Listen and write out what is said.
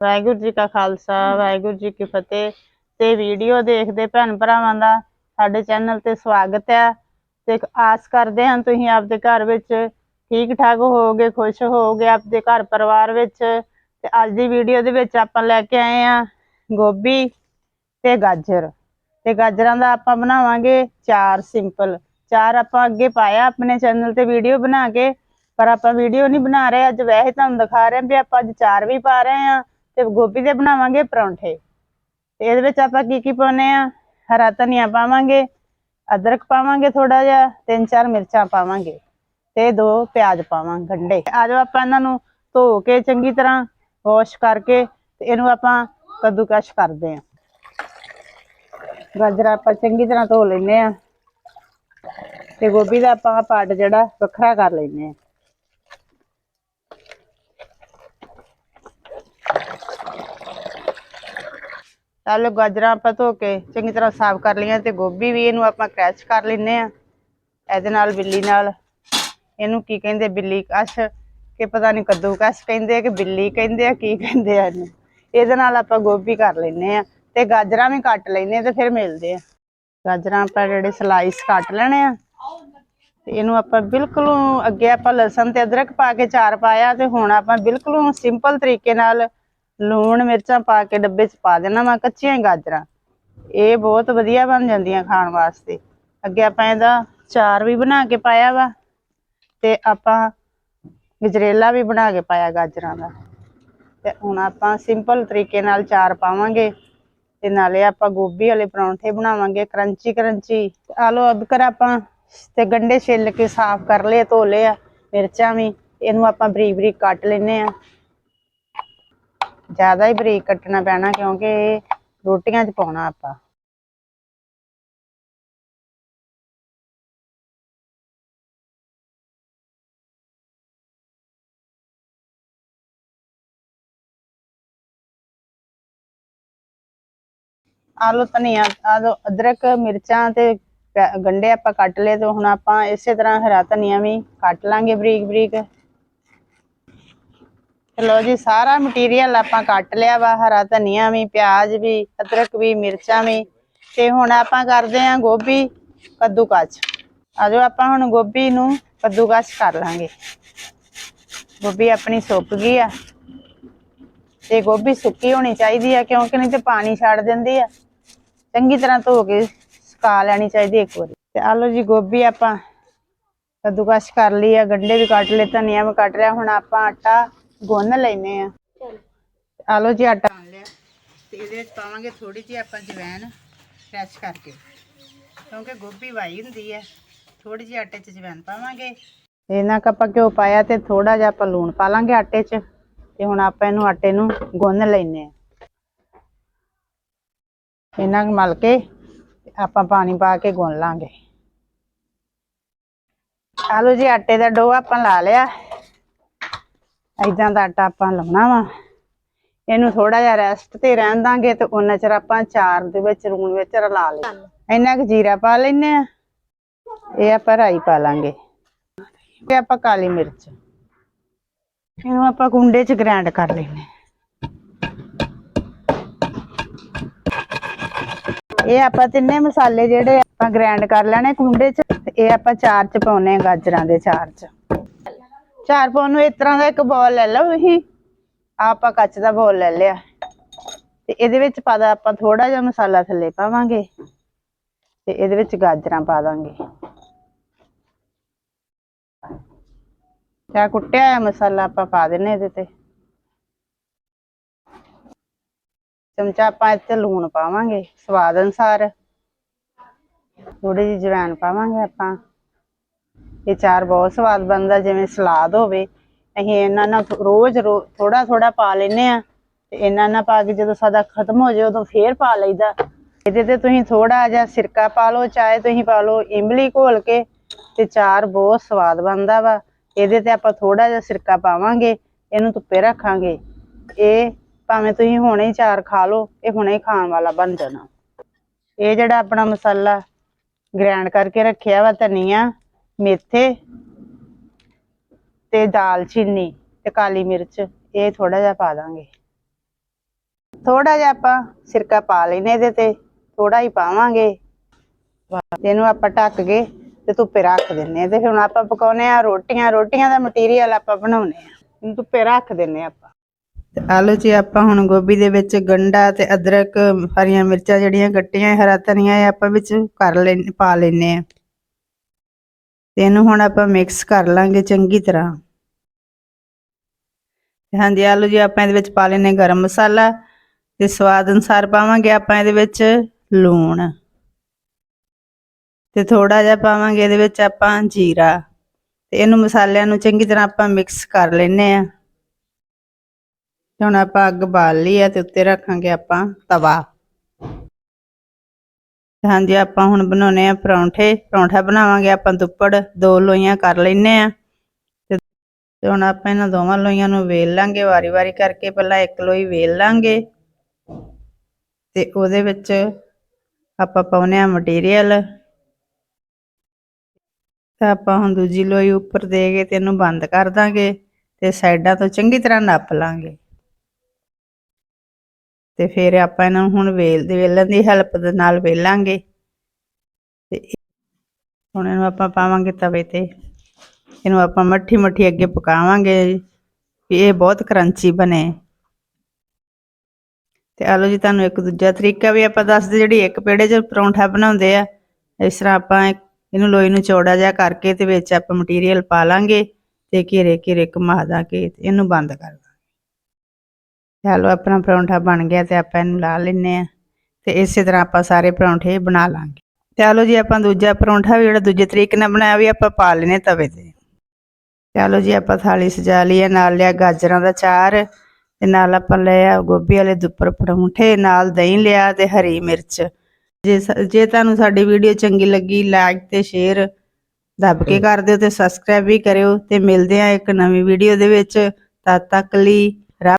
ਵਾਹਿਗੁਰੂ ਜੀ ਕਾ ਖਾਲਸਾ ਵਾਹਿਗੁਰੂ ਜੀ ਕੀ ਫਤਿਹ। ਤੇ ਵੀਡੀਓ ਦੇਖਦੇ ਭੈਣ ਭਰਾਵਾਂ ਦਾ ਸਾਡੇ ਚੈਨਲ ਤੇ ਸਵਾਗਤ ਹੈ। ਤੇ ਆਸ ਕਰਦੇ ਹਾਂ ਤੁਸੀਂ ਆਪਦੇ ਘਰ ਵਿੱਚ ਠੀਕ ਠਾਕ ਹੋਵੋਗੇ ਖੁਸ਼ ਹੋਵੋਗੇ ਆਪਦੇ ਘਰ ਪਰਿਵਾਰ ਵਿੱਚ। ਤੇ ਅੱਜ ਦੀ ਵੀਡੀਓ ਦੇ ਵਿੱਚ ਆਪਾਂ ਲੈ ਕੇ ਆਏ ਆ ਗੋਭੀ ਤੇ ਗਾਜਰ। ਤੇ ਗਾਜਰਾਂ ਦਾ ਆਪਾਂ ਬਣਾਵਾਂਗੇ ਚਾਰ ਸਿੰਪਲ। ਚਾਰ ਆਪਾਂ ਅੱਗੇ ਪਾਇਆ ਆਪਣੇ ਚੈਨਲ ਤੇ ਵੀਡੀਓ ਬਣਾ ਕੇ ਪਰ ਆਪਾਂ ਵੀਡੀਓ ਨਹੀਂ ਬਣਾ ਰਹੇ। ਅੱਜ ਵੈਸੇ ਤੁਹਾਨੂੰ ਦਿਖਾ ਰਹੇ ਹਾਂ ਵੀ ਆਪਾਂ ਅੱਜ ਚਾਰ ਵੀ ਪਾ ਰਹੇ ਆ ਤੇ ਗੋਭੀ ਦੇ ਬਣਾਵਾਂਗੇ ਪਰੌਂਠੇ। ਤੇ ਇਹਦੇ ਵਿੱਚ ਆਪਾਂ ਕੀ ਕੀ ਪਾਉਨੇ ਆ ਹਰਾ ਧਨੀਆ ਪਾਵਾਂਗੇ, ਅਦਰਕ ਪਾਵਾਂਗੇ ਥੋੜਾ ਜਿਹਾ, ਤਿੰਨ ਚਾਰ ਮਿਰਚਾਂ ਪਾਵਾਂਗੇ ਤੇ ਦੋ ਪਿਆਜ਼ ਪਾਵਾਂਗੇ ਗੰਢੇ। ਆਜੋ ਆਪਾਂ ਇਹਨਾਂ ਨੂੰ ਧੋ ਕੇ ਚੰਗੀ ਤਰ੍ਹਾਂ ਵਾਸ਼ ਕਰਕੇ ਤੇ ਇਹਨੂੰ ਆਪਾਂ ਕੱਦੂਕਸ਼ ਕਰਦੇ ਆ ਗਾਜਰਾਂ ਆਪਾਂ ਚੰਗੀ ਤਰ੍ਹਾਂ ਧੋ ਲੈਨੇ ਆ ਤੇ ਗੋਭੀ ਦਾ ਆਪਾਂ ਪਾਰਟ ਜਿਹੜਾ ਵੱਖਰਾ ਕਰ ਲੈਨੇ ਆ ਆਲੂ ਗਾਜਰਾਂ ਆਪਾਂ ਧੋ ਕੇ ਚੰਗੀ ਤਰ੍ਹਾਂ ਸਾਫ਼ ਕਰ ਲਈਆਂ ਤੇ ਗੋਭੀ ਵੀ ਇਹਨੂੰ ਆਪਾਂ ਕ੍ਰੈਸ਼ ਕਰ ਲੈਨੇ ਆ ਇਹਦੇ ਨਾਲ ਬਿੱਲੀ ਨਾਲ। ਇਹਨੂੰ ਕੀ ਕਹਿੰਦੇ ਬਿੱਲੀ ਕਸ਼ ਕਿ ਪਤਾ ਨਹੀਂ ਕੱਦੂ ਕਸ਼ ਕਹਿੰਦੇ ਆ ਕਿ ਬਿੱਲੀ ਕਹਿੰਦੇ ਆ, ਕੀ ਕਹਿੰਦੇ ਆ ਇਹਨੂੰ। ਇਹਦੇ ਨਾਲ ਆਪਾਂ ਗੋਭੀ ਕਰ ਲੈਨੇ ਆ ਤੇ ਗਾਜਰਾਂ ਵੀ ਕੱਟ ਲੈਨੇ ਆ ਤੇ ਫਿਰ ਮਿਲਦੇ ਆ ਗਾਜਰਾਂ ਆਪਾਂ ਜਿਹੜੇ ਸਲਾਈਸ ਕੱਟ ਲੈਣੇ ਆ ਤੇ ਇਹਨੂੰ ਆਪਾਂ ਬਿਲਕੁਲ ਅੱਗੇ ਆਪਾਂ ਲਸਣ ਤੇ ਅਦਰਕ ਪਾ ਕੇ ਚਾਰ ਪਾਇਆ ਤੇ ਹੁਣ ਆਪਾਂ ਬਿਲਕੁਲ ਸਿੰਪਲ ਤਰੀਕੇ ਨਾਲ ਲੂਣ ਮਿਰਚਾਂ ਪਾ ਕੇ ਡੱਬੇ 'ਚ ਪਾ ਦੇਣਾ ਵਾ, ਕੱਚੀਆਂ ਹੀ ਗਾਜਰਾਂ। ਇਹ ਬਹੁਤ ਵਧੀਆ ਬਣ ਜਾਂਦੀਆਂ ਖਾਣ ਵਾਸਤੇ। ਅੱਗੇ ਆਪਾਂ ਇਹਦਾ ਚਾਰ ਵੀ ਬਣਾ ਕੇ ਪਾਇਆ ਵਾ, ਤੇ ਆਪਾਂ ਗਜਰੇਲਾ ਵੀ ਬਣਾ ਕੇ ਪਾਇਆ ਗਾਜਰਾਂ ਦਾ। ਤੇ ਹੁਣ ਆਪਾਂ ਸਿੰਪਲ ਤਰੀਕੇ ਨਾਲ ਚਾਰ ਪਾਵਾਂਗੇ, ਤੇ ਨਾਲੇ ਆਪਾਂ ਗੋਭੀ ਵਾਲੇ ਪਰੌਂਠੇ ਬਣਾਵਾਂਗੇ, ਕਰੰਚੀ ਕਰੰਚੀ। ਆਲੂ, ਅਦਕਰ ਆਪਾਂ ਤੇ ਗੰਡੇ ਛਿੱਲ ਕੇ ਸਾਫ਼ ਕਰ ਲਏ, ਧੋ ਲਏ ਆ ਮਿਰਚਾਂ ਵੀ, ਇਹਨੂੰ ਆਪਾਂ ਬਰੀਕ ਬਰੀਕ ਕੱਟ ਲੈਨੇ ਆ। ਜ਼ਿਆਦਾ ਹੀ ਬਰੀਕ ਕੱਟਣਾ ਪੈਣਾ ਕਿਉਂਕਿ ਇਹ ਰੋਟੀਆਂ 'ਚ ਪਾਉਣਾ ਆਪਾਂ। ਆਲੂ ਧਨੀਆ ਆਲੂ ਅਦਰਕ, ਮਿਰਚਾਂ ਤੇ ਗ- ਗੰਢੇ ਆਪਾਂ ਕੱਟ ਲਏ ਤੇ ਹੁਣ ਆਪਾਂ ਇਸੇ ਤਰ੍ਹਾਂ ਹਰਾ ਧਨੀਆ ਵੀ ਕੱਟ ਲਾਂਗੇ ਬਰੀਕ ਬਰੀਕ ਚਲੋ ਜੀ, ਸਾਰਾ ਮਟੀਰੀਅਲ ਆਪਾਂ ਕੱਟ ਲਿਆ ਵਾ, ਹਰਾ ਧਨੀਆ ਵੀ, ਪਿਆਜ਼ ਵੀ, ਅਦਰਕ ਵੀ, ਮਿਰਚਾਂ ਵੀ ਤੇ ਹੁਣ ਆਪਾਂ ਕਰਦੇ ਆਂ ਗੋਭੀ ਕੱਦੂਕਸ। ਆਜੋ ਆਪਾਂ ਹੁਣ ਗੋਭੀ ਨੂੰ ਕੱਦੂਕਸ ਕਰ ਲਾਂਗੇ। ਗੋਭੀ ਆਪਣੀ ਸੁੱਕ ਗਈ ਆ ਤੇ ਗੋਭੀ ਸੁੱਕੀ ਹੋਣੀ ਚਾਹੀਦੀ ਆ ਕਿਉਂਕਿ ਨਹੀਂ ਤੇ ਪਾਣੀ ਛੱਡ ਦਿੰਦੀ ਆ। ਚੰਗੀ ਤਰ੍ਹਾਂ ਧੋ ਕੇ ਸੁਕਾ ਲੈਣੀ ਚਾਹੀਦੀ ਇੱਕ ਵਾਰੀ। ਤੇ ਆਲੋ ਜੀ, ਗੋਭੀ ਆਪਾਂ ਕੱਦੂਕਸ ਕਰ ਲਈ ਆ ਗੰਢੇ ਵੀ ਕੱਟ ਲਏ, ਧਨੀਆ ਵੀ ਕੱਟ ਲਿਆ, ਹੁਣ ਆਪਾਂ ਆਟਾ ਗੁੰਨ ਲੈਨੇ ਆ। ਆਲੋ ਜੀ ਆਟਾ। ਗੁੰਨ ਲਿਆ। ਤੇ ਇਹਦੇ ਵਿੱਚ ਪਾਵਾਂਗੇ ਥੋੜੀ ਜਿਹੀ ਆਪਾਂ ਜਵੈਣ ਕ੍ਰੈਸ਼ ਕਰਕੇ। ਕਿਉਂਕਿ ਗੋਭੀ ਵਾਈ ਹੁੰਦੀ ਹੈ। ਥੋੜੀ ਜਿਹੀ ਆਟੇ 'ਚ ਜਵੈਣ ਪਾਵਾਂਗੇ। ਇਹਨਾਂ ਕ ਆਪਾਂ ਘਿਓ ਪਾਇਆ ਤੇ ਥੋੜਾ ਜਿਹਾ ਆਪਾਂ ਲੂਣ ਪਾ ਲਾਂਗੇ ਆਟੇ 'ਚ। ਤੇ ਹੁਣ ਆਪਾਂ ਇਹਨੂੰ ਆਟੇ ਨੂੰ ਗੁੰਨ ਲੈਨੇ ਆ। ਇਹਨਾਂ ਕੁ ਮਲ ਕੇ ਤੇ ਆਪਾਂ ਪਾਣੀ ਪਾ ਕੇ ਗੁੰਨ ਲਾਂਗੇ। ਆਲੂ ਜੀ ਆਟੇ ਦਾ ਡੋ ਆਪਾਂ ਲਾ ਲਿਆ। ਇਦਾਂ ਦਾ ਆਟਾ ਆਪਾਂ ਲਾਉਣਾ ਵਾ। ਇਹਨੂੰ ਥੋੜਾ ਜਿਹਾ ਰੈਸਟ ਤੇ ਰਹਿਣ ਦਾਂਗੇ ਤੇ ਉਹਨਾਂ ਚਿਰ ਆਪਾਂ ਚਾਰ ਦੇ ਵਿੱਚ, ਰੂਣ ਵਿੱਚ ਰਲਾ ਲਿਆ ਇੰਨਾ ਕੁ ਜੀਰਾ ਪਾ ਲੈਨੇ ਆ। ਇਹ ਆਪਾਂ ਰਾਈ ਪਾ ਲਾਂਗੇ। ਤੇ ਆਪਾਂ ਕਾਲੀ ਮਿਰਚ। ਇਹਨੂੰ ਆਪਾਂ ਕੁੰਡੇ 'ਚ ਗ੍ਰਾਈਂਡ ਕਰ ਲੈਨੇ ਇਹ ਆਪਾਂ ਤਿੰਨੇ ਮਸਾਲੇ ਜਿਹੜੇ ਆਪਾਂ ਗ੍ਰਾਈਂਡ ਕਰ ਲੈਣੇ ਕੁੰਡੇ 'ਚ ਇਹ ਆਪਾਂ ਚਾਰ 'ਚ ਪਾਉਨੇ ਆ ਗਾਜਰਾਂ ਦੇ ਚਾਰ 'ਚ। ਚਾਰ ਪਾਉਣ ਨੂੰ ਇਸ ਤਰ੍ਹਾਂ ਦਾ ਇੱਕ ਬੋਲ ਲੈ ਲਓ ਤੁਸੀਂ। ਆਪਾਂ ਕੱਚ ਦਾ ਬੋਲ ਲੈ ਲਿਆ। ਤੇ ਇਹਦੇ ਵਿੱਚ ਪਾ ਦਾ ਆਪਾਂ ਥੋੜਾ ਜਿਹਾ ਮਸਾਲਾ ਥੱਲੇ ਪਾਵਾਂਗੇ। ਤੇ ਇਹਦੇ ਵਿੱਚ ਗਾਜਰਾਂ ਪਾ ਦਾਂਗੇ। ਤੇ ਕੁੱਟਿਆ ਹੋਇਆ ਮਸਾਲਾ ਆਪਾਂ ਪਾ ਦਿੰਨੇ ਇਹਦੇ ਤੇ। ਚਮਚਾ ਆਪਾਂ ਇੱਥੇ ਲੂਣ ਪਾਵਾਂਗੇ। ਸਵਾਦ ਅਨੁਸਾਰ। ਥੋੜੀ ਜਿਹੀ ਜਵੈਣ ਪਾਵਾਂਗੇ ਆਪਾਂ। ਇਹ ਚਾਰ ਬਹੁਤ ਸਵਾਦ ਬਣਦਾ, ਜਿਵੇਂ ਸਲਾਦ ਹੋਵੇ। ਅਸੀਂ ਇਹਨਾਂ ਨਾਲ ਰੋਜ਼ ਥੋੜਾ ਥੋੜਾ ਪਾ ਲੈਨੇ ਆ ਤੇ ਇਹਨਾਂ ਨਾਲ ਪਾ ਕੇ ਜਦੋਂ ਸਾਡਾ ਖਤਮ ਹੋ ਜਾਏ, ਉਦੋਂ ਫੇਰ ਪਾ ਲਈਦਾ। ਇਹਦੇ ਤੇ ਤੁਸੀਂ ਥੋੜਾ ਜਿਹਾ ਸਿਰਕਾ ਪਾ ਲਓ, ਚਾਹੇ ਤੁਸੀਂ ਪਾ ਲਓ ਇਮਲੀ ਘੋਲ ਕੇ, ਤੇ ਚਾਰ ਬਹੁਤ ਸਵਾਦ ਬਣਦਾ ਵਾ। ਇਹਦੇ ਤੇ ਆਪਾਂ ਥੋੜਾ ਜਿਹਾ ਸਿਰਕਾ ਪਾਵਾਂਗੇ, ਇਹਨੂੰ ਧੁੱਪੇ ਰੱਖਾਂਗੇ। ਇਹ ਭਾਵੇਂ ਤੁਸੀਂ ਹੁਣੇ ਹੀ ਚਾਰ ਖਾ ਲਓ, ਇਹ ਹੁਣੇ ਹੀ ਖਾਣ ਵਾਲਾ ਬਣ ਜਾਣਾ। ਇਹ ਜਿਹੜਾ ਆਪਣਾ ਮਸਾਲਾ ਗ੍ਰਾਈਂਡ ਕਰਕੇ ਰੱਖਿਆ ਵਾ ਧਨੀਆ ਮੇਥੇ ਤੇ ਦਾਲਚੀਨੀ ਤੇ ਕਾਲੀ ਮਿਰਚ, ਇਹ ਥੋੜਾ ਜਿਹਾ ਪਾ ਦਾਂਗੇ। ਥੋੜਾ ਜਿਹਾ ਆਪਾਂ ਸਿਰਕਾ ਪਾ ਲੈਨੇ ਇਹਦੇ ਤੇ ਥੋੜਾ ਹੀ ਪਾਵਾਂਗੇ। ਇਹਨੂੰ ਆਪਾਂ ਢੱਕ ਕੇ ਤੇ ਧੁੱਪੇ ਰੱਖ ਦਿੰਨੇ ਆ ਤੇ ਹੁਣ ਆਪਾਂ ਪਕਾਉਨੇ ਆ ਰੋਟੀਆਂ ਰੋਟੀਆਂ ਦਾ ਮਟੀਰੀਅਲ ਆਪਾਂ ਬਣਾਉਨੇ ਆ। ਧੁੱਪੇ ਰੱਖ ਦਿੰਨੇ ਆ ਆਪਾਂ। ਤੇ ਆਲੂ 'ਚ ਆਪਾਂ ਹੁਣ ਗੋਭੀ ਦੇ ਵਿੱਚ ਗੰਡਾ ਤੇ ਅਦਰਕ, ਹਰੀਆਂ ਮਿਰਚਾਂ ਜਿਹੜੀਆਂ ਕੱਟੀਆਂ ਹਰਾ ਧਨੀਆ ਆਪਾਂ ਵਿੱਚ ਕਰ ਲੈ ਪਾ ਲੈਨੇ ਆ। ਤੇ ਇਹਨੂੰ ਹੁਣ ਆਪਾਂ ਮਿਕਸ ਕਰ ਲਾਂਗੇ ਚੰਗੀ ਤਰ੍ਹਾਂ। ਹਾਂਜੀ ਆਲੂ ਜੀ, ਆਪਾਂ ਇਹਦੇ ਵਿੱਚ ਪਾ ਲੈਨੇ ਗਰਮ ਮਸਾਲਾ ਤੇ ਸਵਾਦ ਅਨੁਸਾਰ ਪਾਵਾਂਗੇ ਆਪਾਂ ਇਹਦੇ ਵਿੱਚ ਲੂਣ। ਤੇ ਥੋੜਾ ਜਿਹਾ ਪਾਵਾਂਗੇ ਇਹਦੇ ਵਿੱਚ ਆਪਾਂ ਜੀਰਾ। ਤੇ ਇਹਨੂੰ ਮਸਾਲਿਆਂ ਨੂੰ ਚੰਗੀ ਤਰ੍ਹਾਂ ਆਪਾਂ ਮਿਕਸ ਕਰ ਲੈਨੇ ਆ ਤੇ ਹੁਣ ਆਪਾਂ ਅੱਗ ਬਾਲ ਲਈ ਆ ਤੇ ਉੱਤੇ ਰੱਖਾਂਗੇ ਆਪਾਂ ਤਵਾ। ਤੇ ਹਾਂਜੀ, ਆਪਾਂ ਹੁਣ ਬਣਾਉਨੇ ਆ ਪਰੌਂਠੇ। ਪਰੌਂਠਾ ਬਣਾਵਾਂਗੇ, ਆਪਾਂ ਦੁੱਪੜ ਦੋ ਲੋਈਆਂ ਕਰ ਲੈਨੇ ਆ। ਤੇ ਹੁਣ ਆਪਾਂ ਇਹਨਾਂ ਦੋਵਾਂ ਲੋਈਆਂ ਨੂੰ ਵੇਲ ਲਾਂਗੇ, ਵਾਰੀ-ਵਾਰੀ ਕਰਕੇ ਪਹਿਲਾਂ ਇੱਕ ਲੋਈ ਵੇਲ ਲਾਂਗੇ। ਤੇ ਉਹਦੇ ਵਿੱਚ ਆਪਾਂ ਪਾਉਨੇ ਆ ਮਟੀਰੀਅਲ ਤਾਂ ਆਪਾਂ ਹੁਣ ਦੂਜੀ ਲੋਈ ਉੱਪਰ ਦੇ ਕੇ ਤੇ ਇਹਨੂੰ ਬੰਦ ਕਰ ਦਾਂਗੇ ਤੇ ਸਾਈਡਾਂ ਤੋਂ ਚੰਗੀ ਤਰ੍ਹਾਂ ਨੱਪ ਲਾਂਗੇ। ਤੇ ਫਿਰ ਆਪਾਂ ਇਹਨਾਂ ਨੂੰ ਹੁਣ ਵੇਲ ਦੇ ਵੇਲਣ ਦੀ ਹੈਲਪ ਦੇ ਨਾਲ ਵੇਲਾਂਗੇ। ਤੇ ਹੁਣ ਇਹਨੂੰ ਆਪਾਂ ਪਾਵਾਂਗੇ ਤਵੇ ਤੇ। ਇਹਨੂੰ ਆਪਾਂ ਮੱਠੀ ਮੱਠੀ ਅੱਗੇ ਪਕਾਵਾਂਗੇ ਵੀ ਇਹ ਬਹੁਤ ਕਰੰਚੀ ਬਣੇ। ਤੇ ਆਲੋ ਜੀ, ਤੁਹਾਨੂੰ ਇੱਕ ਦੂਜਾ ਤਰੀਕਾ ਵੀ ਆਪਾਂ ਦੱਸਦੇ ਜਿਹੜੀ ਇੱਕ ਪੇੜੇ 'ਚ ਪਰੌਂਠਾ ਬਣਾਉਂਦੇ ਆ, ਇਸ ਤਰ੍ਹਾਂ ਆਪਾਂ ਇਹਨੂੰ ਲੋਈ ਨੂੰ ਚੌੜਾ ਜਿਹਾ ਕਰਕੇ ਤੇ ਵਿੱਚ ਆਪਾਂ ਮਟੀਰੀਅਲ ਪਾ ਲਾਂਗੇ ਤੇ ਘੇਰੇ ਘੇਰੇ ਘੁਮਾ ਦਾਂਗੇ ਤੇ ਇਹਨੂੰ ਬੰਦ ਕਰ ਦਾਂਗੇ। ਚਲੋ ਆਪਣਾ ਪਰੌਂਠਾ ਬਣ ਗਿਆ ਤੇ ਆਪਾਂ ਇਹਨੂੰ ਲਾ ਲੈਨੇ ਆ ਤੇ ਇਸੇ ਤਰ੍ਹਾਂ ਆਪਾਂ ਸਾਰੇ ਪਰੌਂਠੇ ਬਣਾ ਲਾਂਗੇ। ਚਲੋ ਜੀ ਆਪਾਂ ਦੂਜਾ ਪਰੌਂਠਾ ਵੀ ਜਿਹੜਾ ਦੂਜੇ ਤਰੀਕੇ ਨਾਲ ਬਣਾਇਆ ਵੀ ਆਪਾਂ ਪਾ ਲੈਨੇ ਤਵੇ ਤੇ। ਚਲੋ ਜੀ ਆਪਾਂ ਥਾਲੀ ਸਜਾ ਲਈ ਹੈ ਨਾਲ ਲਿਆ ਗਾਜਰਾਂ ਦਾ ਚਾਰ ਤੇ ਨਾਲ ਆਪਾਂ ਲਿਆ ਗੋਭੀ ਵਾਲੇ ਦੁੱਪਰ ਪਰੌਂਠੇ ਨਾਲ ਦਹੀਂ ਲਿਆ ਤੇ ਹਰੀ ਮਿਰਚ। ਜੇ ਜੇ ਤੁਹਾਨੂੰ ਸਾਡੀ ਵੀਡੀਓ ਚੰਗੀ ਲੱਗੀ ਲਾਈਕ ਤੇ ਸ਼ੇਅਰ ਦੱਬ ਕੇ ਕਰ ਦਿਓ ਤੇ ਸਬਸਕ੍ਰਾਈਬ ਵੀ ਕਰਿਓ ਤੇ ਮਿਲਦੇ ਆ ਇੱਕ ਨਵੀਂ ਵੀਡੀਓ ਦੇ ਵਿੱਚ। ਤਦ ਤੱਕ ਲਈ